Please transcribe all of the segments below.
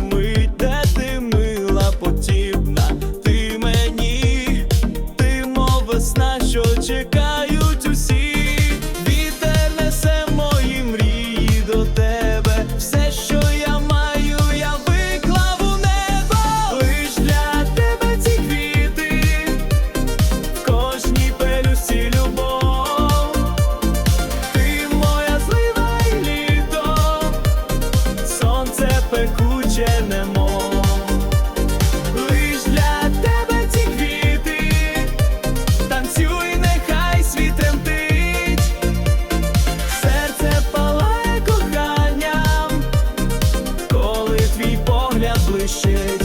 каже де ти мила потібна, ти мені, ти мов весна, що чекає. блищить.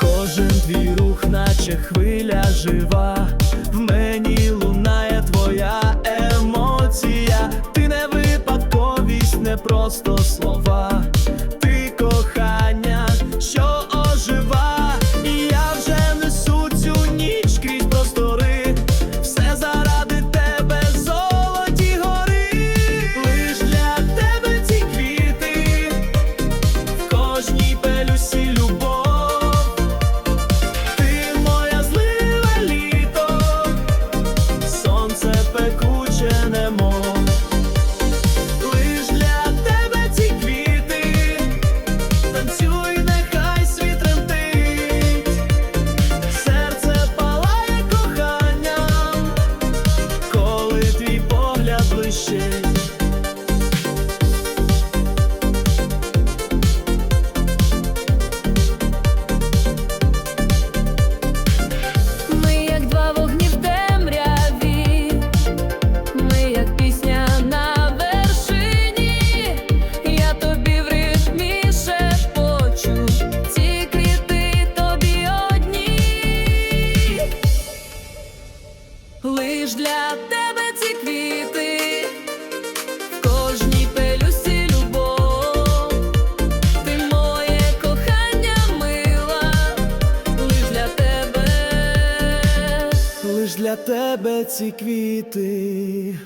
Кожен твій рух, наче хвиля жива, в мені лунає твоя емоція, ти не випадковість, не просто. Одні, лиш для тебе тебе, ці квіти.